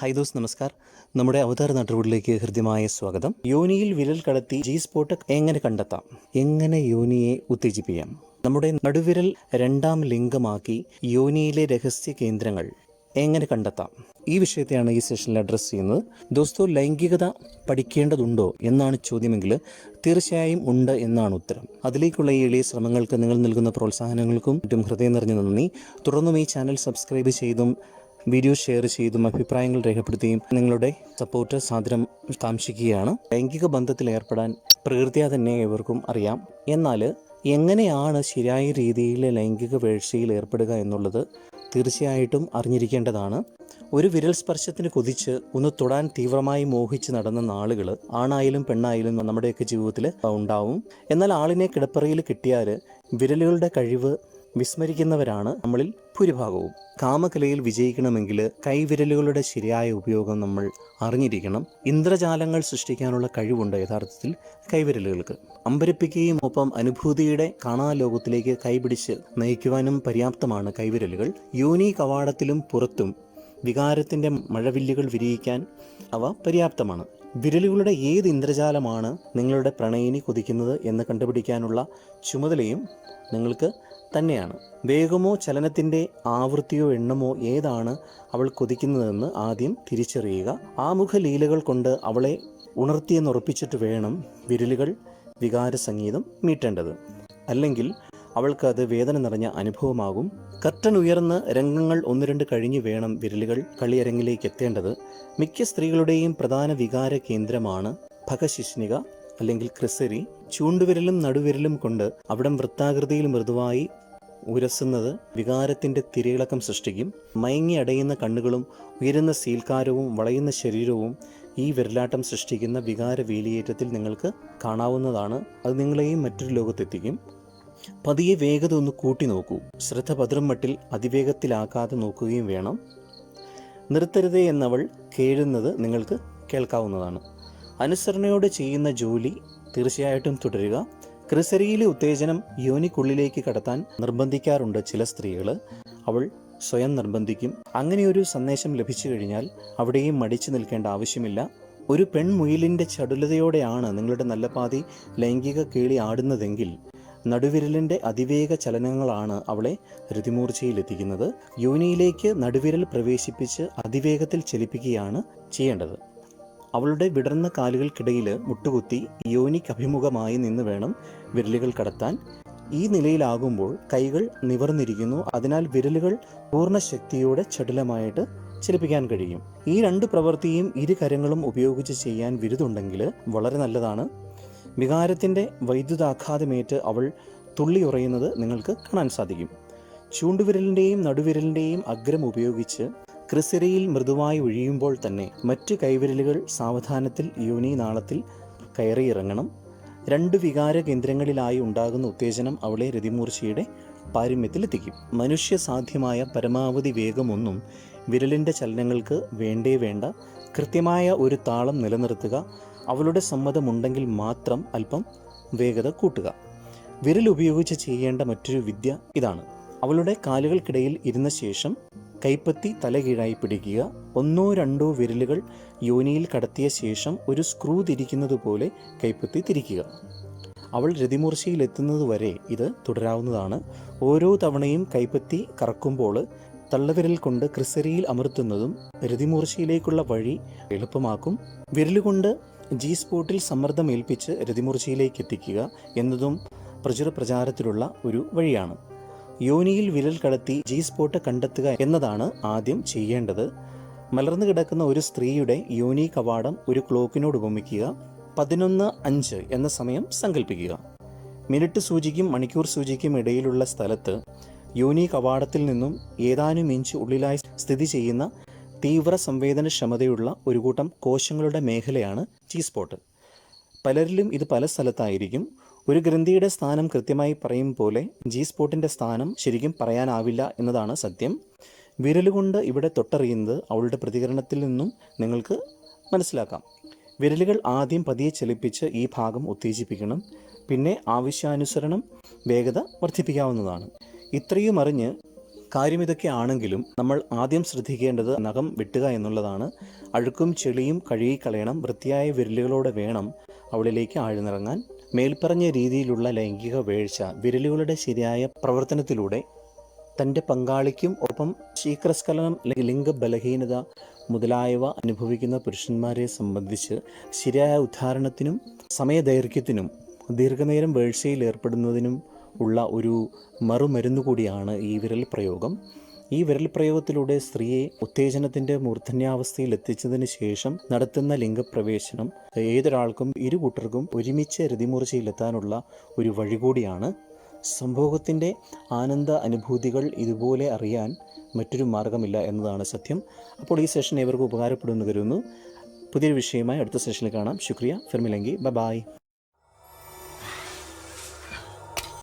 Hi those നമസ്കാർ. നമ്മുടെ അവതാര നാട്ടുകൂടിലേക്ക് ഹൃദ്യമായ സ്വാഗതം. യോനിയിൽ വിരൽ കടത്തി ജി സ്പോട്ട് എങ്ങനെ കണ്ടെത്താം? എങ്ങനെ യോനിയെ ഉത്തേജിപ്പിക്കാം? നമ്മുടെ നടുവിരൽ രണ്ടാം ലിംഗമാക്കി യോനിയിലെ രഹസ്യ കേന്ദ്രങ്ങൾ എങ്ങനെ കണ്ടെത്താം? ഈ വിഷയത്തെയാണ് ഈ സെഷനിൽ അഡ്രസ്സ് ചെയ്യുന്നത്. ദോസ്തോ ലൈംഗികത പഠിക്കേണ്ടതുണ്ടോ എന്നാണ് ചോദ്യമെങ്കിൽ തീർച്ചയായും ഉണ്ട് എന്നാണ് ഉത്തരം. അതിലേക്കുള്ള ഈ എളിയ ശ്രമങ്ങൾക്ക് നിങ്ങൾ നൽകുന്ന പ്രോത്സാഹനങ്ങൾക്കും മറ്റും ഹൃദയം നിറഞ്ഞ നന്ദി. തുടർന്നും ഈ ചാനൽ സബ്സ്ക്രൈബ് ചെയ്തും വീഡിയോ ഷെയർ ചെയ്തും അഭിപ്രായങ്ങൾ രേഖപ്പെടുത്തുകയും നിങ്ങളുടെ സപ്പോർട്ട് സാദരം കാംക്ഷിക്കുകയാണ്. ലൈംഗിക ബന്ധത്തിൽ ഏർപ്പെടാൻ പ്രകൃതിയാ തന്നെ ഇവർക്കും അറിയാം. എന്നാൽ എങ്ങനെയാണ് ശരിയായ രീതിയിൽ ലൈംഗിക വീഴ്ചയിൽ ഏർപ്പെടുക എന്നുള്ളത് തീർച്ചയായിട്ടും അറിഞ്ഞിരിക്കേണ്ടതാണ്. ഒരു വിരൽ സ്പർശത്തിന് കൊതിച്ച് ഒന്ന് തൊടാൻ തീവ്രമായി മോഹിച്ച് നടന്ന നാളുകൾ ആണായാലും പെണ്ണായാലും നമ്മുടെയൊക്കെ ജീവിതത്തിൽ ഉണ്ടാവും. എന്നാൽ ആളിനെ കിടപ്പറയിൽ കിട്ടിയാൽ വിരലുകളുടെ കഴിവ് വിസ്മരിക്കുന്നവരാണ് നമ്മളിൽ ഭൂരിഭാഗവും. കാമകലയിൽ വിജയിക്കണമെങ്കിൽ കൈവിരലുകളുടെ ശരിയായ ഉപയോഗം നമ്മൾ അറിഞ്ഞിരിക്കണം. ഇന്ദ്രജാലങ്ങൾ സൃഷ്ടിക്കാനുള്ള കഴിവുണ്ട് യഥാർത്ഥത്തിൽ കൈവിരലുകൾക്ക്. അമ്പരപ്പിക്കുകയും ഒപ്പം അനുഭൂതിയുടെ കാണാലോകത്തിലേക്ക് കൈപിടിച്ച് നയിക്കുവാനും പര്യാപ്തമാണ് കൈവിരലുകൾ. യോനി കവാടത്തിലും പുറത്തും വികാരത്തിന്റെ മഴവില്ലുകൾ വിരിയിക്കാൻ അവ പര്യാപ്തമാണ്. വിരലുകളുടെ ഏത് ഇന്ദ്രജാലമാണ് നിങ്ങളുടെ പ്രണയിനി കൊതിക്കുന്നത് എന്ന് കണ്ടുപിടിക്കാനുള്ള ചുമതലയും നിങ്ങൾക്ക് തന്നെയാണ്. വേഗമോ ചലനത്തിന്റെ ആവൃത്തിയോ എണ്ണമോ ഏതാണ് അവൾ കൊതിക്കുന്നതെന്ന് ആദ്യം തിരിച്ചറിയുക. ആമുഖ ലീലകൾ കൊണ്ട് അവളെ ഉണർത്തിയെന്നുറപ്പിച്ചിട്ട് വേണം വിരലുകൾ വികാര സംഗീതം മീട്ടേണ്ടത്. അല്ലെങ്കിൽ അവൾക്ക് അത് വേദന നിറഞ്ഞ അനുഭവമാകും. കർട്ടൻ ഉയർന്ന് രംഗങ്ങൾ ഒന്ന് രണ്ട് കഴിഞ്ഞ് വേണം വിരലുകൾ കളിയരങ്ങിലേക്ക് എത്തേണ്ടത്. മിക്ക സ്ത്രീകളുടെയും പ്രധാന വികാര കേന്ദ്രമാണ് ഭഗശിഷ്ണിക അല്ലെങ്കിൽ ക്രിസരി. ചൂണ്ടുവിരലും നടുവിരലും കൊണ്ട് അവിടം വൃത്താകൃതിയിൽ മൃദുവായി ഉരസുന്നത് വികാരത്തിന്റെ തിരയിളക്കം സൃഷ്ടിക്കും. മയങ്ങി അടയുന്ന കണ്ണുകളും ഉയരുന്ന സീൽക്കാരവും വളയുന്ന ശരീരവും ഈ വിരലാട്ടം സൃഷ്ടിക്കുന്ന വികാര വേലിയേറ്റത്തിൽ നിങ്ങൾക്ക് കാണാവുന്നതാണ്. അത് നിങ്ങളെയും മറ്റൊരു ലോകത്തെത്തിക്കും. പതിയെ വേഗത ഒന്ന് കൂട്ടി നോക്കൂ. ശ്രദ്ധ പതിറും മട്ടിൽ അതിവേഗത്തിലാക്കാതെ നോക്കുകയും വേണം. നിർത്തരുതേ എന്നവൾ കേഴുന്നത് നിങ്ങൾക്ക് കേൾക്കാവുന്നതാണ്. അനുസരണയോടെ ചെയ്യുന്ന ജോലി തീർച്ചയായിട്ടും തുടരുക. ക്രിസരിയിലെ ഉത്തേജനം യോനിക്കുള്ളിലേക്ക് കടത്താൻ നിർബന്ധിക്കാറുണ്ട് ചില സ്ത്രീകൾ അവൾ സ്വയം നിർബന്ധിക്കും. അങ്ങനെ ഒരു സന്ദേശം ലഭിച്ചു കഴിഞ്ഞാൽ അവിടെയും മടിച്ചു നിൽക്കേണ്ട ആവശ്യമില്ല. ഒരു പെൺമുയിലിന്റെ ചടുലതയോടെയാണ് നിങ്ങളുടെ നല്ല പാതി ലൈംഗിക കേളി ആടുന്നതെങ്കിൽ നടുവിരലിന്റെ അതിവേഗ ചലനങ്ങളാണ് അവളെ രതിമൂർച്ചയിലെത്തിക്കുന്നത്. യോനിയിലേക്ക് നടുവിരൽ പ്രവേശിപ്പിച്ച് അതിവേഗത്തിൽ ചലിപ്പിക്കുകയാണ് ചെയ്യേണ്ടത്. അവളുടെ വിടർന്ന കാലുകൾക്കിടയിൽ മുട്ടുകുത്തി യോനിക്ക് അഭിമുഖമായി നിന്ന് വേണം വിരലുകൾ കടത്താൻ. ഈ നിലയിലാകുമ്പോൾ കൈകൾ നിവർന്നിരിക്കുന്നു. അതിനാൽ വിരലുകൾ പൂർണ ശക്തിയോടെ ചടുലമായിട്ട് ചലിപ്പിക്കാൻ കഴിയും. ഈ രണ്ട് പ്രവൃത്തിയും ഇരു കരങ്ങളും ഉപയോഗിച്ച് ചെയ്യാൻ വിരുതുണ്ടെങ്കിൽ വളരെ നല്ലതാണ്. വികാരത്തിന്റെ വൈദ്യുതാഘാതമേറ്റ് അവൾ തുള്ളിയുറയുന്നത് നിങ്ങൾക്ക് കാണാൻ സാധിക്കും. ചൂണ്ടുവിരലിന്റെയും നടുവിരലിന്റെയും അഗ്രം ഉപയോഗിച്ച് ക്രിസിരയിൽ മൃദുവായി ഒഴിയുമ്പോൾ തന്നെ മറ്റ് കൈവിരലുകൾ സാവധാനത്തിൽ യോനി നാളത്തിൽ കയറിയിറങ്ങണം. രണ്ട് വികാര കേന്ദ്രങ്ങളിലായി ഉണ്ടാകുന്ന ഉത്തേജനം അവളെ രതിമൂർച്ചയുടെ പാരമ്യത്തിലെത്തിക്കും. മനുഷ്യ സാധ്യമായ പരമാവധി വേഗമൊന്നും വിരലിന്റെ ചലനങ്ങൾക്ക് വേണ്ടേ വേണ്ട. കൃത്യമായ ഒരു താളം നിലനിർത്തുക. അവളുടെ സമ്മതമുണ്ടെങ്കിൽ മാത്രം അല്പം വേഗത കൂട്ടുക. വിരൽ ഉപയോഗിച്ച് ചെയ്യേണ്ട മറ്റൊരു വിദ്യ ഇതാണ്. അവളുടെ കാലുകൾക്കിടയിൽ ഇരുന്ന ശേഷം കൈപ്പത്തി തലകീഴായി പിടിക്കുക. ഒന്നോ രണ്ടോ വിരലുകൾ യോനിയിൽ കടത്തിയ ശേഷം ഒരു സ്ക്രൂ തിരിക്കുന്നത് പോലെ കൈപ്പത്തി തിരിക്കുക. അവൾ രതിമൂർച്ചയിലെത്തുന്നതുവരെ ഇത് തുടരാവുന്നതാണ്. ഓരോ തവണയും കൈപ്പത്തി കറക്കുമ്പോൾ തള്ളവിരൽ കൊണ്ട് ക്രിസരിയിൽ അമർത്തുന്നതും രതിമൂർച്ചയിലേക്കുള്ള വഴി എളുപ്പമാക്കും. വിരലുകൊണ്ട് ജി സ്പോട്ടിൽ സമ്മർദ്ദം ഏൽപ്പിച്ച് രതിമൂർച്ചയിലേക്ക് എത്തിക്കുക എന്നതും പ്രചുര പ്രചാരത്തിലുള്ള ഒരു വഴിയാണ്. യോനിയിൽ വിരൽ കടത്തി ജി സ്പോട്ട് കണ്ടെത്തുക എന്നതാണ് ആദ്യം ചെയ്യേണ്ടത്. മലർന്നു കിടക്കുന്ന ഒരു സ്ത്രീയുടെ യോനി കവാടം ഒരു ക്ലോക്കിനോട് ഉപമിക്കുക. പതിനൊന്ന് അഞ്ച് എന്ന സമയം സങ്കല്പിക്കുക മിനിറ്റ് സൂചിക്കും മണിക്കൂർ സൂചിക്കും ഇടയിലുള്ള സ്ഥലത്ത് യോനി കവാടത്തിൽ നിന്നും ഏതാനും ഇഞ്ച് ഉള്ളിലായി സ്ഥിതി ചെയ്യുന്ന തീവ്ര സംവേദനക്ഷമതയുള്ള ഒരു കൂട്ടം കോശങ്ങളുടെ മേഖലയാണ് ജി സ്പോട്ട് പലരിലും ഇത് പല സ്ഥലത്തായിരിക്കും. ഒരു ഗ്രന്ഥിയുടെ സ്ഥാനം കൃത്യമായി പറയും പോലെ ജി സ്പോട്ടിന്റെ സ്ഥാനം ശരിക്കും പറയാനാവില്ല എന്നതാണ് സത്യം. വിരലുകൊണ്ട് ഇവിടെ തൊട്ടറിയുന്നത് അവളുടെ പ്രതികരണത്തിൽ നിന്നും നിങ്ങൾക്ക് മനസ്സിലാക്കാം. വിരലുകൾ ആദ്യം പതിയെ ചലിപ്പിച്ച് ഈ ഭാഗം ഉത്തേജിപ്പിക്കണം പിന്നെ ആവശ്യാനുസരണം വേഗത വർദ്ധിപ്പിക്കാവുന്നതാണ്. ഇത്രയും അറിഞ്ഞ് കാര്യം ഇതൊക്കെ ആണെങ്കിലും നമ്മൾ ആദ്യം ശ്രദ്ധിക്കേണ്ടത് നഖം വെട്ടുക എന്നുള്ളതാണ്. അഴുക്കും ചെളിയും കഴുകിക്കളയണം വൃത്തിയായ വിരലുകളോടെ വേണം അവളിലേക്ക് ആഴ്ന്നിറങ്ങാൻ. മേൽപ്പറഞ്ഞ രീതിയിലുള്ള ലൈംഗിക വീഴ്ച വിരലുകളുടെ ശരിയായ പ്രവർത്തനത്തിലൂടെ തന്റെ പങ്കാളിക്കും ഒപ്പം ശീക്രസ്ഖലനം അല്ലെങ്കിൽ ലിംഗബലഹീനത മുതലായവ അനുഭവിക്കുന്ന പുരുഷന്മാരെ സംബന്ധിച്ച് ശരിയായ ഉദ്ധാരണത്തിനും സമയദൈർഘ്യത്തിനും ദീർഘനേരം വീഴ്ചയിൽ ഏർപ്പെടുന്നതിനും ഉള്ള ഒരു മറുമരുന്ന് കൂടിയാണ് ഈ വിരൽ പ്രയോഗം. ഈ വിരൽ പ്രയോഗത്തിലൂടെ സ്ത്രീയെ ഉത്തേജനത്തിന്റെ മൂർധന്യാവസ്ഥയിൽ എത്തിച്ചതിന് ശേഷം നടത്തുന്ന ലിംഗപ്രവേശനം ഏതൊരാൾക്കും ഇരു കൂട്ടർക്കും ഒരുമിച്ച് രതിമൂർച്ചയിലെത്താനുള്ള ഒരു വഴി കൂടിയാണ്. സംഭോഗത്തിന്റെ ആനന്ദ അനുഭൂതികൾ ഇതുപോലെ അറിയാൻ മറ്റൊരു മാർഗമില്ല എന്നതാണ് സത്യം. അപ്പോൾ ഈ സെഷൻ ഏവർക്കും ഉപകാരപ്പെടുമെന്ന് കരുതുന്നു. പുതിയൊരു വിഷയമായി അടുത്ത സെഷനിൽ കാണാം. ശുക്രിയ ഫിർമിലങ്കി. ബ ബായ്